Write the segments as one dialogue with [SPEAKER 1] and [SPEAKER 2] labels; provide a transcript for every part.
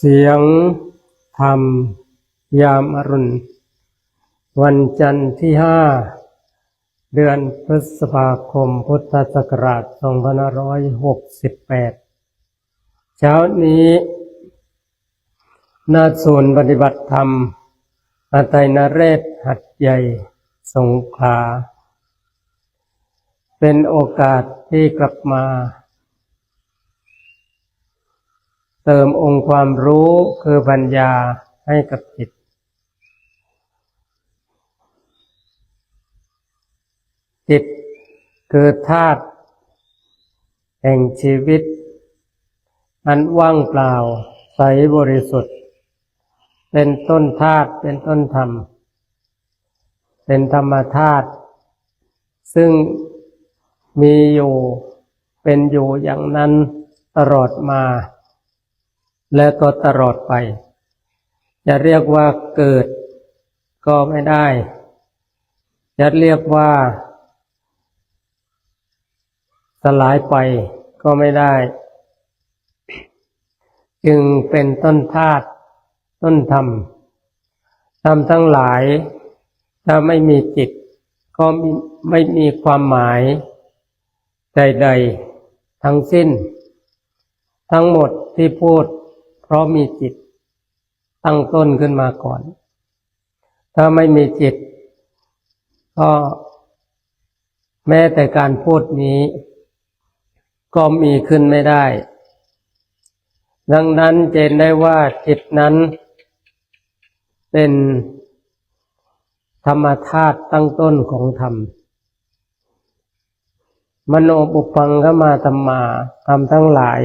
[SPEAKER 1] เสียงธรรม ยามอรุณ วันจันทร์ที่ห้าเดือนพฤษภาคมพุทธศักราช 2568 เช้านี้ณศูนย์ปฏิบัติธรรมอาไตยนเรศหัดใหญ่ สงขลาเป็นโอกาสที่กลับมา เติมองค์ความรู้คือปัญญาให้กับจิต จิตคือธาตุแห่งชีวิต อันว่างเปล่าใสบริสุทธิ์ เป็นต้นธาตุเป็นต้นธรรม เป็นธรรมธาตุซึ่งมีอยู่เป็นอยู่อย่างนั้นตลอดมา และก็ตลอดไป จะเรียกว่าเกิดก็ไม่ได้ จะเรียกว่า สลายไปก็ไม่ได้ จึงเป็นต้นธาตุต้นธรรมธรรมทั้งหลาย ถ้าไม่มีจิต ก็ไม่ไม่มีความหมายใดๆทั้งสิ้น ทั้งหมดที่พูด เพราะมีจิตตั้งต้นขึ้นมาก่อน ถ้าไม่มีจิต ก็แม้แต่การพูดนี้ ก็มีขึ้นไม่ได้ ดังนั้นเจนได้ว่าจิตนั้น เป็นธรรมธาตุตั้งต้นของธรรม มโนปุพังขมาธรรมาธรรมทั้งหลาย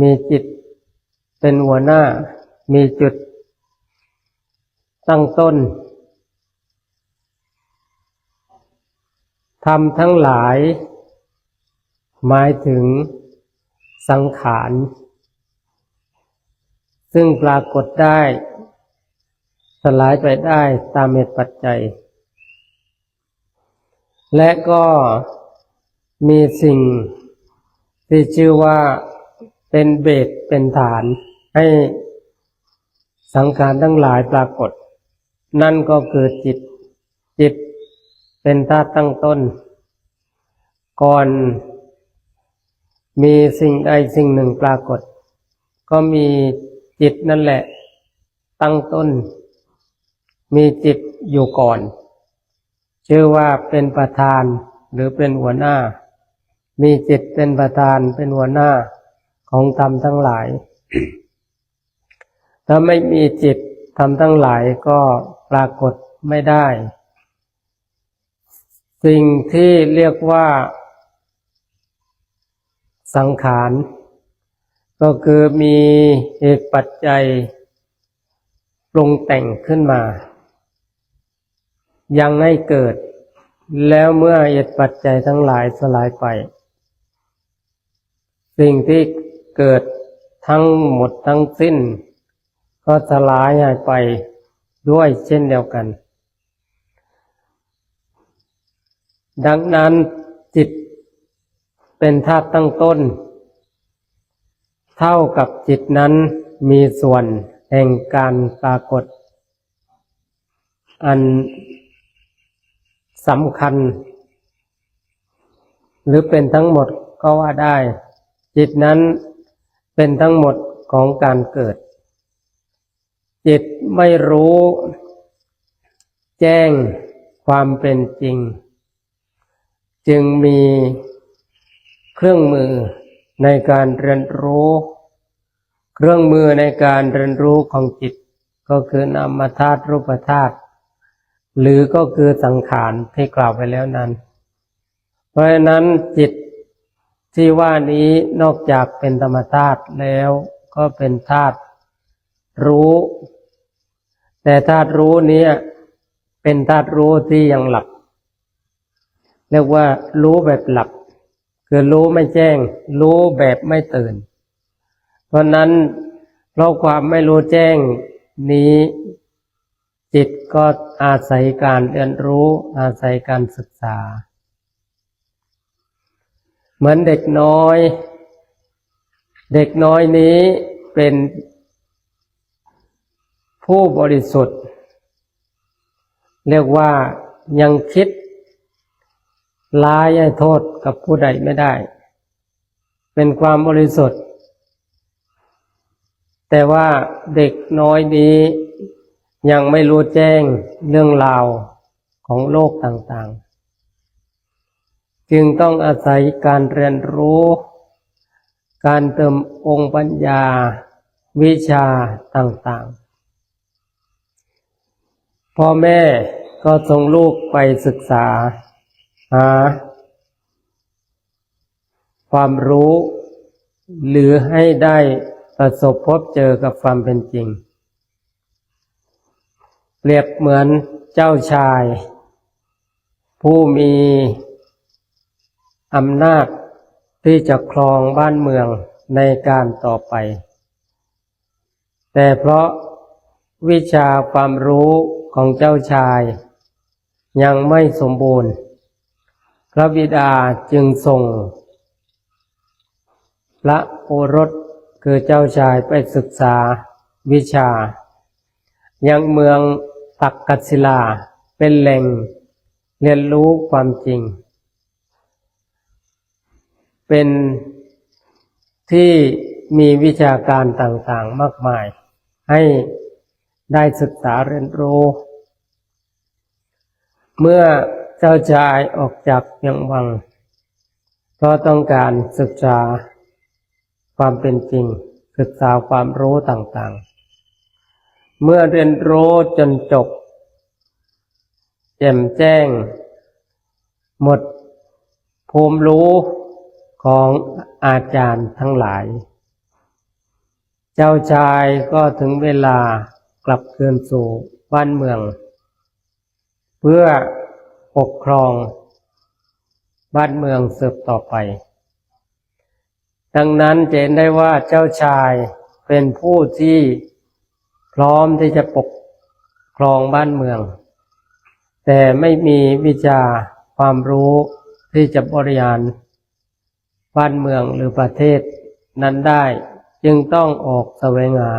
[SPEAKER 1] มีจิต เป็นหัวหน้ามีจุดตั้งต้นธรรมทั้งหลาย หมายถึงสังขาร ซึ่งปรากฏได้ สลายไปได้ตามเหตุปัจจัย และก็มีสิ่งที่ชื่อว่าเป็นเบสเป็นฐาน ให้สังขารทั้งหลายปรากฏ นั่นก็คือจิต จิตเป็นธาตุตั้งต้น ก่อนมีสิ่งใดสิ่งหนึ่งปรากฏ ก็มีจิตนั่นแหละ ตั้งต้น มีจิตอยู่ก่อน ชื่อว่าเป็นประธานหรือเป็นหัวหน้า มีจิตเป็นประธานเป็นหัวหน้าของธรรมทั้งหลาย ถ้าไม่มีจิตธรรมทั้งหลายก็ปรากฏไม่ได้ สิ่งที่เรียกว่า สังขารก็คือมีเหตุปัจจัยปรุงแต่งขึ้นมา ยังให้เกิด แล้วเมื่อเหตุปัจจัยทั้งหลายสลายไป สิ่งที่เกิดทั้งหมดทั้งสิ้น ก็สลายหายไปด้วยเช่นเดียวกัน ดังนั้นจิตเป็นธาตุตั้งต้น เท่ากับจิตนั้นมีส่วนแห่งการปรากฏ อันสำคัญ หรือเป็นทั้งหมดก็ว่าได้ จิตนั้นเป็นทั้งหมดของการเกิด ไม่รู้ แจ้งความเป็นจริง จึงมีเครื่องมือในการเรียนรู้ เครื่องมือในการเรียนรู้ของจิต ก็คือนามธาตุรูปธาตุหรือก็คือสังขารที่กล่าวไปแล้วนั้น เพราะฉะนั้นจิตที่ว่านี้นอกจากเป็นธรรมธาตุแล้วก็เป็นธาตุรู้ แต่ธาตุรู้นี้เป็นธาตุรู้ที่ยังหลับเรียกว่ารู้แบบหลับ คือรู้ไม่แจ้ง รู้แบบไม่ตื่น เพราะนั้นเพราะความไม่รู้แจ้งนี้ จิตก็อาศัยการเรียนรู้ อาศัยการศึกษา เหมือนเด็กน้อย เด็กน้อยนี้เป็น ผู้บริสุทธิ์ เรียกว่ายังคิดร้ายให้โทษกับผู้ใดไม่ได้ เป็นความบริสุทธิ์ แต่ว่าเด็กน้อยนี้ยังไม่รู้แจ้งเรื่องราวของโลกต่างๆ จึงต้องอาศัยการเรียนรู้ การเติมองค์ปัญญา วิชาต่างๆ พ่อแม่ก็ส่งลูกไปศึกษา หา ความรู้ หรือให้ได้ประสบพบเจอกับความเป็นจริง เปรียบเหมือนเจ้าชาย ผู้มีอำนาจที่จะครองบ้านเมืองในการต่อไป แต่เพราะวิชาความรู้ ของเจ้าชาย ยังไม่สมบูรณ์ พระบิดาจึงส่งพระโอรสคือเจ้าชายไปศึกษาวิชา ยังเมืองตักกัศิลาเป็นแหล่งเรียนรู้ความจริง เป็นที่มีวิชาการต่างๆมากมาย ให้ได้ศึกษาเรียนรู้ เมื่อเจ้าชายออกจากเมียงวังเพราะต้องการศึกษาความเป็นจริง ศึกษาความรู้ต่างๆ เมื่อเรียนรู้จนจบแจ่มแจ้ง หมดภูมิรู้ของอาจารย์ทั้งหลาย เจ้าชายก็ถึงเวลากลับคืนสู่บ้านเมือง พื่อปกครองบ้านเมืองสืบต่อไป ดังนั้นเห็นได้ว่าเจ้าชายเป็นผู้ที่พร้อมที่จะปกครองบ้านเมือง แต่ไม่มีวิชาความรู้ที่จะบริหารบ้านเมืองหรือประเทศนั้นได้ จึงต้องออกแสวงหา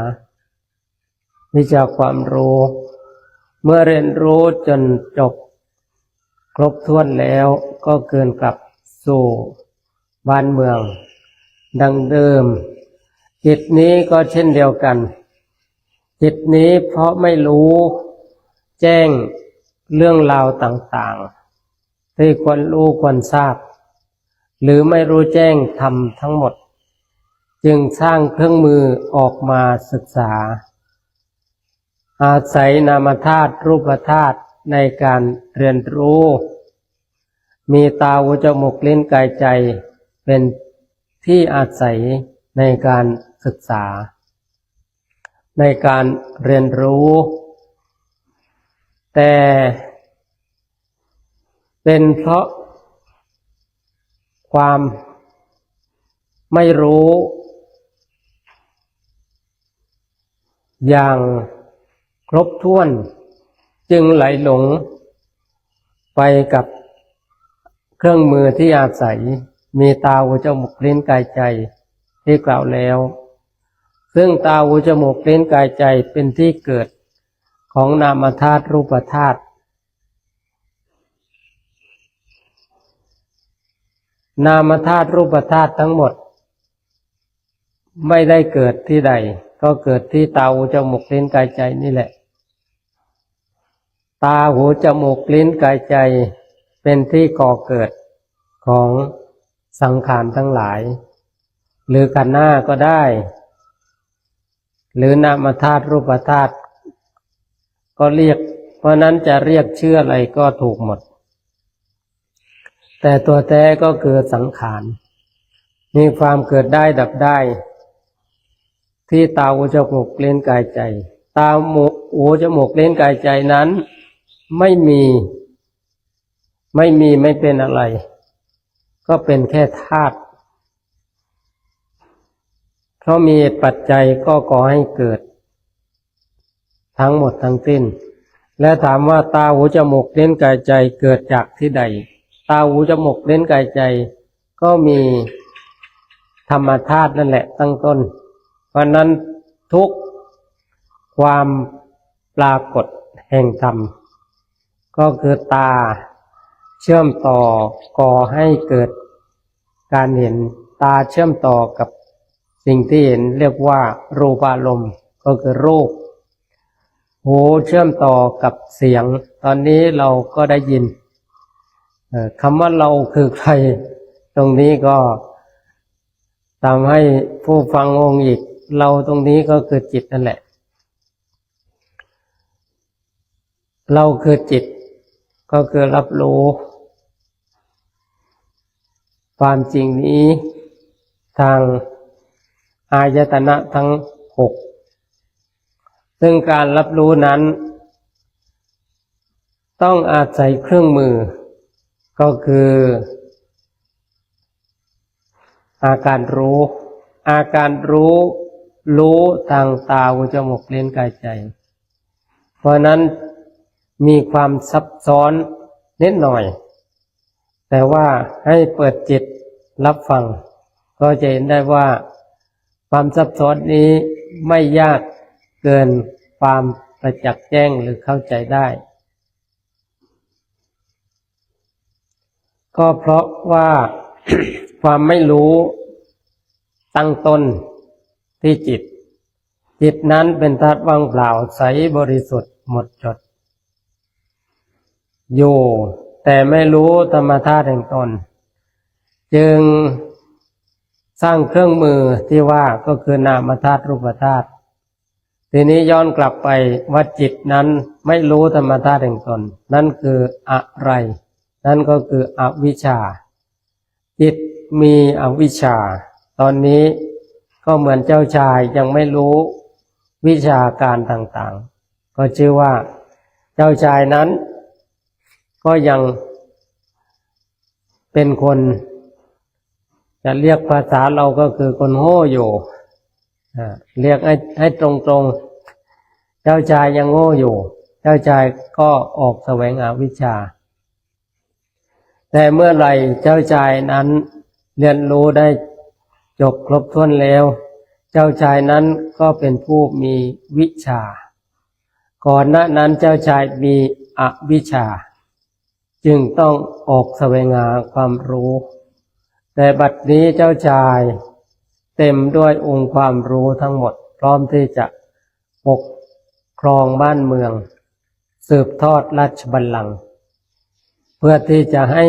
[SPEAKER 1] วิชาความรู้ เมื่อเรียนรู้จนจบ ครบถ้วนแล้วก็เกินกลับสู่บ้านเมือง ดังเดิม จิตนี้ก็เช่นเดียวกัน จิตนี้เพราะไม่รู้แจ้งเรื่องราวต่างๆ ที่ควรรู้ควรทราบ หรือไม่รู้แจ้งทำทั้งหมด จึงสร้างเครื่องมือออกมาศึกษา อาศัยนามธาตุรูปธาตุในการเรียนรู้ มีตาหูจมูกลิ้นกายใจเป็นที่อาศัยในการศึกษา ในการเรียนรู้ แต่เป็นเพราะความไม่รู้ อย่าง ครบถ้วน จึงไหลหลงไปกับเครื่องมือที่อาศัย มีตาหูจมูกลิ้นกายใจที่กล่าวแล้ว ซึ่งตาหูจมูกลิ้นกายใจเป็นที่เกิดของนามธาตุรูปธาตุนามธาตุรูปธาตุทั้งหมด ไม่ได้เกิดที่ใด ก็เกิดที่ตาหูจมูกลิ้นกายใจนี่แหละ ตาหูจมูกลิ้นกายใจเป็นที่ก่อเกิดของสังขารทั้งหลาย หรือกันหน้าก็ได้ หรือนามธาตุรูปธาตุก็เรียก เพราะนั้นจะเรียกชื่ออะไรก็ถูกหมด แต่ตัวแท้ก็คือสังขารมีความเกิดได้ดับได้ ที่ตาหูจมูกเล่นกายใจ ตาหูจมูกเล่นกายใจนั้น ไม่มี ไม่มีไม่เป็นอะไร ก็เป็นแค่ธาตุเพราะมีปัจจัยก็ก่อให้เกิด ทั้งหมดทั้งสิ้น และถามว่าตาหูจมูกเล่นกายใจเกิดจากที่ใด ตาหูจมูกเล่นกายใจ ก็มีธรรมธาตุนั่นแหละตั้งต้น เพราะนั้นทุกความปรากฏแห่งธรรม ก็คือตา เชื่อมต่อก่อให้เกิดการเห็นตาเชื่อมต่อกับสิ่งที่เห็นเรียกว่ารูปารมณ์ก็คือรูป หูเชื่อมต่อกับเสียง ตอนนี้เราก็ได้ยินคำว่าเราคือใคร ตรงนี้ก็ทำให้ผู้ฟังองงอีก เราตรงนี้ก็คือจิตนั่นแหละ เราคือจิต ก็คือรับรู้ ความจริงนี้ทางอายตนะทั้งหกซึ่งการรับรู้นั้น ต้องอาศัยเครื่องมือ ก็คือ อาการรู้ อาการรู้ รู้ทางตาหูจมูกเล่นกายใจ เพราะนั้น มีความซับซ้อนนิดหน่อย แต่ว่าให้เปิดจิตรับฟัง ก็จะเห็นได้ว่า ความซับซ้อนนี้ไม่ยากเกินความประจักษ์แจ้งหรือเข้าใจได้ ก็เพราะว่าความไม่รู้ตั้งต้นที่จิต จิตนั้นเป็นธาตุว่างเปล่าใสบริสุทธิ์หมดจด อยู่ แต่ไม่รู้ธรรมธาตุแห่งตน จึงสร้างเครื่องมือที่ว่าก็คือนามธาตุรูปธาตุทีนี้ย้อนกลับไปว่าจิตนั้นไม่รู้ธรรมธาตุแห่งตน นั่นคืออะไร นั่นก็คืออวิชชา จิตมีอวิชชา ตอนนี้ก็เหมือนเจ้าชายยังไม่รู้วิชาการต่างๆ ก็ชื่อว่า เจ้าชายนั้น ก็ยังเป็นคน จะเรียกภาษาเราก็คือคนโง่อยู่เรียกให้ให้ตรงๆ เจ้าชายยังโง่อยู่ เจ้าชายก็ออกแสวงหาวิชา แต่เมื่อไหร่เจ้าชายนั้นเรียนรู้ได้จบครบถ้วนแล้ว เจ้าชายนั้นก็เป็นผู้มีวิชา ก่อนหน้านั้นเจ้าชายมีอวิชชา จึงต้องออกแสวงหาความรู้ แต่บัดนี้เจ้าชาย เต็มด้วยองค์ความรู้ทั้งหมด พร้อมที่จะปกครองบ้านเมือง สืบทอดราชบัลลังก์เพื่อที่จะให้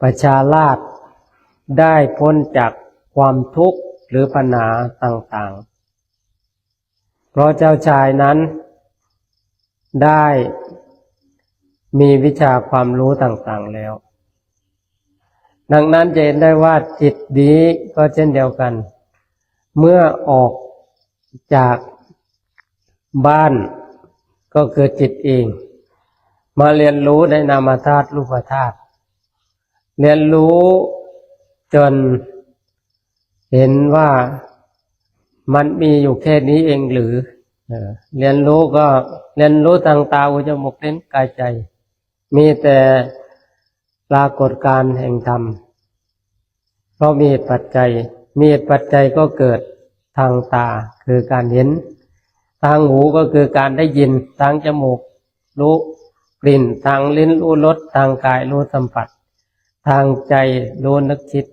[SPEAKER 1] ประชาราษฎร์ได้พ้นจากความทุกข์หรือปัญหาต่างๆ เพราะเจ้าชายนั้นได้ มีวิชาความรู้ต่างๆแล้ว ดังนั้นจะเห็นได้ว่าจิตดีก็เช่นเดียวกัน เมื่อออกจากบ้านก็คือจิตเอง มาเรียนรู้ในนามธาตุรูปธาตุเรียนรู้จนเห็นว่ามันมีอยู่แค่นี้เองหรือเรียนรู้ก็เรียนรู้ทางตาหูจมูกเล่นกายใจ มีแต่ปรากฏการแห่งธรรม เพราะมีเหตุปัจจัย มีเหตุปัจจัยก็เกิดทางตาคือการเห็น ทางหูก็คือการได้ยิน ทางจมูกรู้กลิ่น ทางลิ้นรู้รส ทางกายรู้สัมผัส ทางใจรู้นึกคิด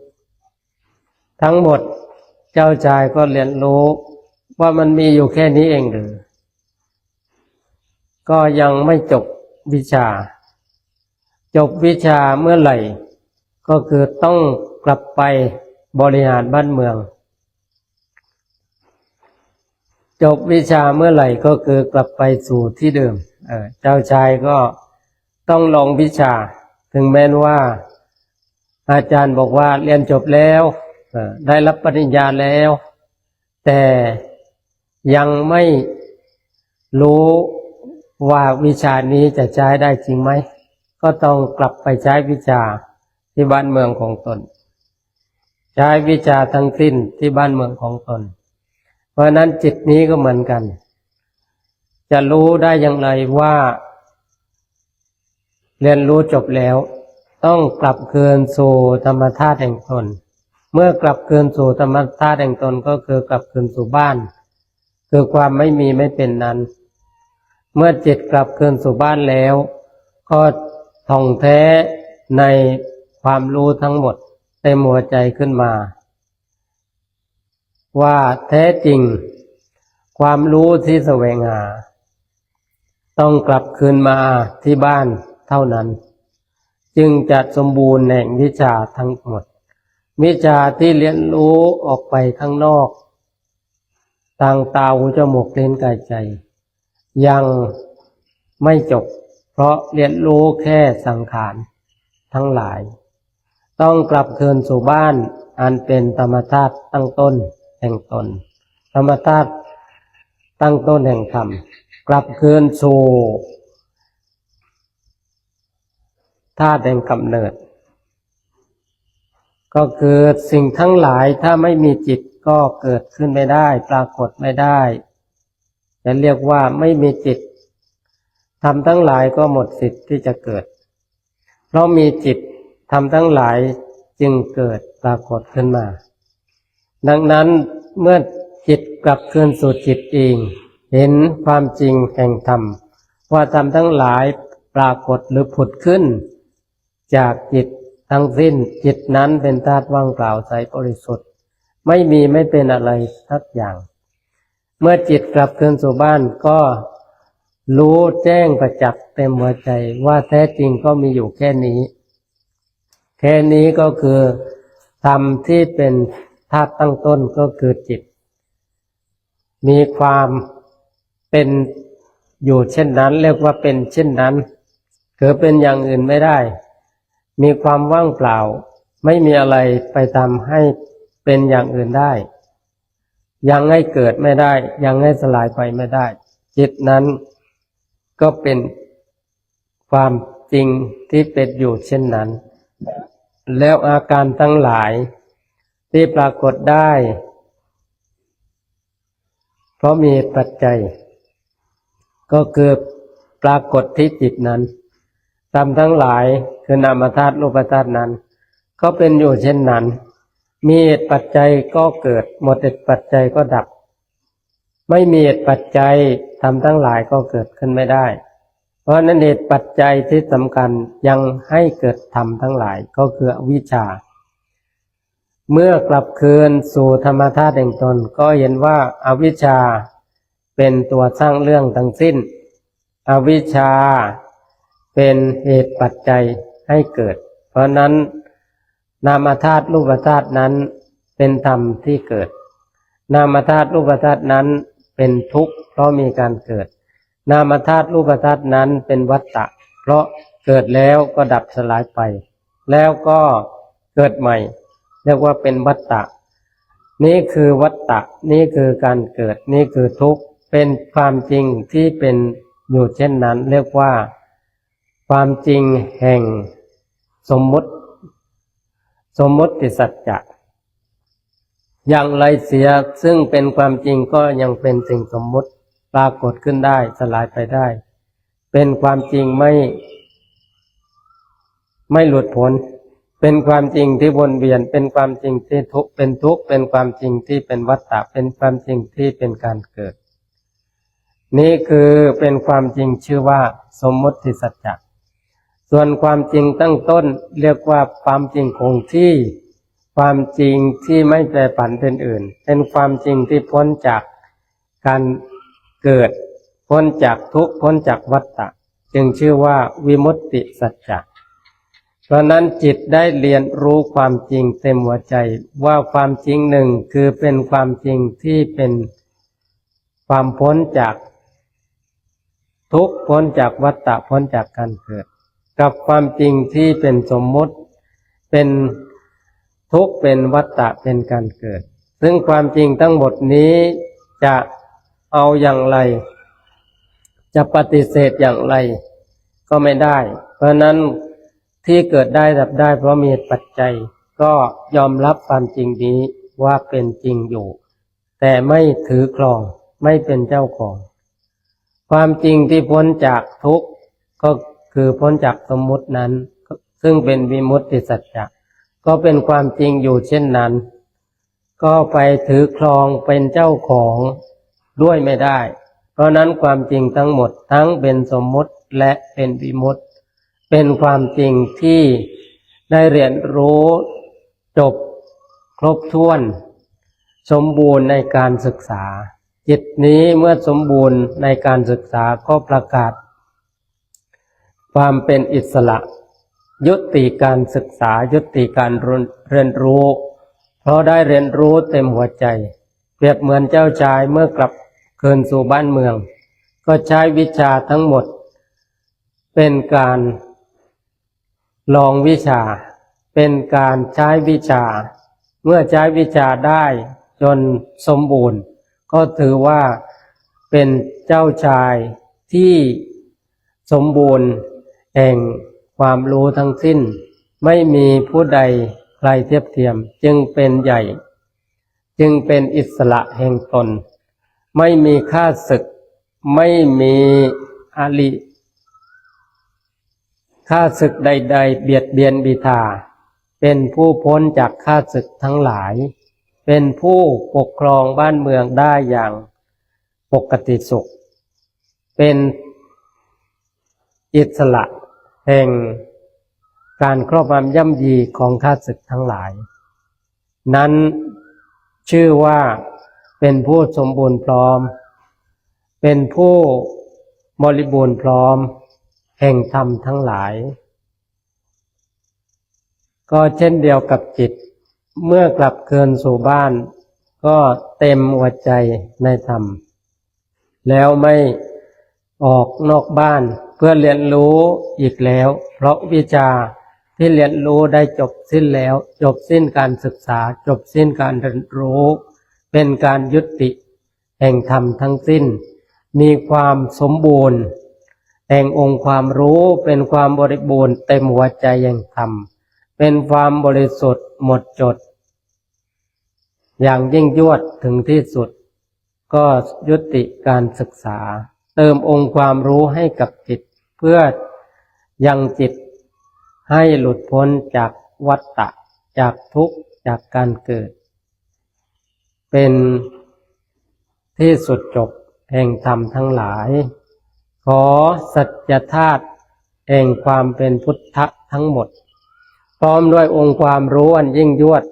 [SPEAKER 1] ทั้งหมดเจ้าชายก็เรียนรู้ว่ามันมีอยู่แค่นี้เองหรือ ก็ยังไม่จบวิชา จบวิชาเมื่อไหร่ ก็คือต้องกลับไปบริหารบ้านเมือง จบวิชาเมื่อไหร่ก็คือกลับไปสู่ที่เดิมเออเจ้าชายก็ต้องลองวิชา ถึงแม้นว่า อาจารย์บอกว่าเรียนจบแล้วได้รับปริญญาแล้ว แต่ยังไม่รู้ว่าวิชานี้จะใช้ได้จริงไหม ก็ต้องกลับไปใช้วิชาที่บ้านเมืองของตน ใช้วิชาทั้งสิ้นที่บ้านเมืองของตน เพราะนั้นจิตนี้ก็เหมือนกัน จะรู้ได้อย่างไรว่า เรียนรู้จบแล้ว ต้องกลับคืนสู่ธรรมธาตุแห่งตน เมื่อกลับคืนสู่ธรรมธาตุแห่งตนก็คือกลับคืนสู่บ้าน คือความไม่มีไม่เป็นนั้น เมื่อจิตกลับคืนสู่บ้านแล้ว ก็ ท่องแท้ในความรู้ทั้งหมดเต็มหัวใจขึ้นมา ว่าแท้จริง ความรู้ที่แสวงหา ต้องกลับคืนมาที่บ้านเท่านั้น จึงจะสมบูรณ์แห่งวิชาทั้งหมดวิชาที่เรียนรู้ออกไปข้างนอกทางตาหูจมูกเล่นกายใจ ยังไม่จบ เพราะเรียนรู้แค่สังขารทั้งหลาย ต้องกลับคืนสู่บ้านอันเป็นธรรมชาติตั้งต้นแห่งตน ธรรมชาติตั้งต้นแห่งธรรมกลับคืนสู่ธาตุแห่งกำเนิด ก็คือสิ่งทั้งหลายถ้าไม่มีจิตก็เกิดขึ้นไม่ได้ ปรากฏไม่ได้จะเรียกว่าไม่มีจิต ทำทั้งหลายก็หมดสิทธิ์ที่จะเกิด เพราะมีจิตทำทั้งหลายจึงเกิดปรากฏขึ้นมา ดังนั้นเมื่อจิตกลับคืนสู่จิตเอง เห็นความจริงแห่งธรรม ว่าธรรมทั้งหลายปรากฏหรือผุดขึ้น จากจิตทั้งสิ้นจิตนั้นเป็นธาตุว่างเปล่าใสบริสุทธิ์ ไม่มีไม่เป็นอะไรสักอย่าง เมื่อจิตกลับคืนสู่บ้านก็ รู้แจ้งประจักษ์เต็มหัวใจว่าแท้จริงก็มีอยู่แค่นี้ แค่นี้ก็คือธรรมที่เป็นธาตุตั้งต้นก็คือจิต มีความเป็นอยู่เช่นนั้น เรียกว่าเป็นเช่นนั้นคือเป็นอย่างอื่นไม่ได้ มีความว่างเปล่า ไม่มีอะไรไปทำให้เป็นอย่างอื่นได้ ยังให้เกิดไม่ได้ ยังให้สลายไปไม่ได้ จิตนั้น ก็เป็นความจริงที่เป็นอยู่เช่นนั้น แล้วอาการทั้งหลายที่ปรากฏได้ เพราะมีปัจจัย ก็คือปรากฏที่จิตนั้นทำทั้งหลายคือนามธาตุรูปธาตุนั้น ก็เป็นอยู่เช่นนั้น มีเหตุปัจจัยก็เกิด หมดเหตุปัจจัยก็ดับ ไม่มีเหตุปัจจัย ทำทั้งหลายก็เกิดขึ้นไม่ได้ เพราะนั้นเหตุปัจจัยที่สำคัญยังให้เกิดธรรมทั้งหลายก็คืออวิชชา เมื่อกลับคืนสู่ธรรมธาตุแห่งตนก็เห็นว่าอาวิชชาเป็นตัวสร้างเรื่องทั้งสิ้น อวิชชาเป็นเหตุปัจจัยให้เกิด เพราะนั้นนามธาตุรูปธาตุนั้นเป็นธรรมที่เกิด นามธาตุรูปธาตุนั้น เป็นทุกข์เพราะมีการเกิด นามธาตุรูปธาตุนั้นเป็นวัฏฏะเพราะเกิดแล้วก็ดับสลายไป แล้วก็เกิดใหม่ เรียกว่าเป็นวัฏฏะนี่คือวัฏฏะนี่คือการเกิด นี่คือทุกข์ เป็นความจริงที่เป็นอยู่เช่นนั้น เรียกว่า ความจริงแห่งสมมุติ สมมติสัจจะ อย่างไรเสียซึ่งเป็นความจริงก็ยังเป็นสิ่งสมมุติปรากฏขึ้นได้สลายไปได้ เป็นความจริงไม่ ไม่หลุดพ้นเป็นความจริงที่วนเวียน เป็นความจริงที่ทุกเป็นทุกเป็นความจริงที่เป็นวัฏฏะเป็นความจริงที่เป็นการเกิด นี่คือเป็นความจริงชื่อว่า สมมติสัจจะส่วนความจริงตั้งต้นเรียกว่าความจริงคงที่ ความจริงที่ไม่แปรผันเป็นอื่น เป็นความจริงที่พ้นจากการเกิด พ้นจากทุกข์พ้นจากวัฏฏะจึงชื่อว่าวิมุตติสัจจะเพราะนั้นจิตได้เรียนรู้ความจริงเต็มหัวใจว่าความจริงหนึ่งคือเป็นความจริงที่เป็นความพ้นจากทุกข์พ้นจากวัฏฏะพ้นจากการเกิด กับความจริงที่เป็นสมมุติเป็น ทุกเป็นวัฏฏะเป็นการเกิด ซึ่งความจริงทั้งหมดนี้จะเอาอย่างไร จะปฏิเสธอย่างไร ก็ไม่ได้ เพราะนั้นที่เกิดได้ดับได้เพราะมีปัจจัย ก็ยอมรับความจริงนี้ว่าเป็นจริงอยู่ แต่ไม่ถือครองไม่เป็นเจ้าของ ความจริงที่พ้นจากทุกข์ก็คือพ้นจากสมมุตินั้น ซึ่งเป็นวิมุตติสัจจะ ก็เป็นความจริงอยู่เช่นนั้น ก็ไปถือครองเป็นเจ้าของด้วยไม่ได้ เพราะนั้นความจริงทั้งหมดทั้งเป็นสมมติและเป็นวิมุติเป็นความจริงที่ได้เรียนรู้จบครบถ้วน สมบูรณ์ในการศึกษา จิตนี้เมื่อสมบูรณ์ในการศึกษาก็ประกาศ ความเป็นอิสระ ยุติการศึกษายุติการเรียนรู้ เพราะได้เรียนรู้เต็มหัวใจ เปรียบเหมือนเจ้าชายเมื่อกลับคืนสู่บ้านเมือง ก็ใช้วิชาทั้งหมด เป็นการลองวิชา เป็นการใช้วิชา เมื่อใช้วิชาได้จนสมบูรณ์ ก็ถือว่าเป็นเจ้าชายที่สมบูรณ์แห่ง ความรู้ทั้งสิ้น ไม่มีผู้ใดใครเทียบเทียม จึงเป็นใหญ่ จึงเป็นอิสระแห่งตน ไม่มีค่าศึก ไม่มีอาลิค่าศึกใด ๆ เบียดเบียนบิทาเป็นผู้พ้นจากค่าศึกทั้งหลาย เป็นผู้ปกครองบ้านเมืองได้อย่างปกติสุข เป็นอิสระ แห่งการครอบงำย่ำยีของข้าศึกทั้งหลาย นั้นชื่อว่าเป็นผู้สมบูรณ์พร้อม เป็นผู้บริบูรณ์พร้อม แห่งธรรมทั้งหลาย ก็เช่นเดียวกับจิต เมื่อกลับเคืนสู่บ้าน ก็เต็มหัวใจในธรรม แล้วไม่ออกนอกบ้าน เพื่อเรียนรู้อีกแล้ว เพราะวิชาที่เรียนรู้ได้จบสิ้นแล้ว จบสิ้นการศึกษา จบสิ้นการเรียนรู้ เป็นการยุติแห่งธรรมทั้งสิ้น มีความสมบูรณ์แห่งองค์ความรู้เป็นความบริบูรณ์เต็มหัวใจแห่งธรรม เป็นความบริสุทธิ์หมดจด อย่างยิ่งยวดถึงที่สุด ก็ยุติการศึกษา เติมองค์ความรู้ให้กับจิต เพื่อยังจิตให้หลุดพ้นจากวัฏฏะจากทุกข์จากการเกิด เป็นที่สุดจบแห่งธรรมทั้งหลาย ขอสัจธาตุแห่งความเป็นพุทธะทั้งหมด พร้อมด้วยองค์ความรู้อันยิ่งยวด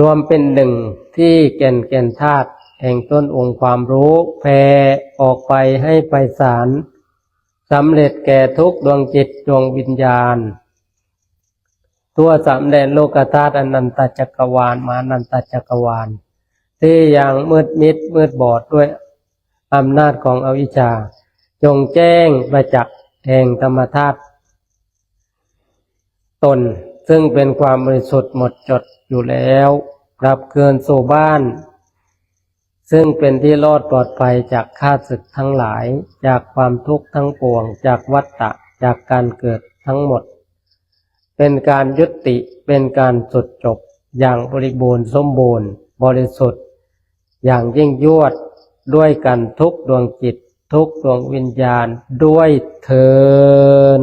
[SPEAKER 1] รวมเป็นหนึ่งที่แก่นแก่นธาตุแห่งต้นองค์ความรู้แผ่ออกไปให้ไปสาร สำเร็จแก่ทุกดวงจิตดวงวิญญาณ ตัวสำเร็จโลกธาตุอนันตจักรวาลมานันตจักรวาล ที่ยังมืดมิดมืดบอดด้วยอำนาจของอวิชชา จงแจ้งประจักษ์แห่งธรรมธาตุตนซึ่งเป็นความบริสุทธิ์หมดจดอยู่แล้วกลับเกินสู่บ้าน ซึ่งเป็นที่รอดปลอดภัยจากข้าศึกทั้งหลาย จากความทุกข์ทั้งปวง จากวัฏฏะจากการเกิดทั้งหมด เป็นการยุติเป็นการสุดจบอย่างบริบูรณ์สมบูรณ์ บริสุทธิ์ อย่างยิ่งยวดด้วยกันทุกดวงจิต ทุกดวงวิญญาณด้วยเทิน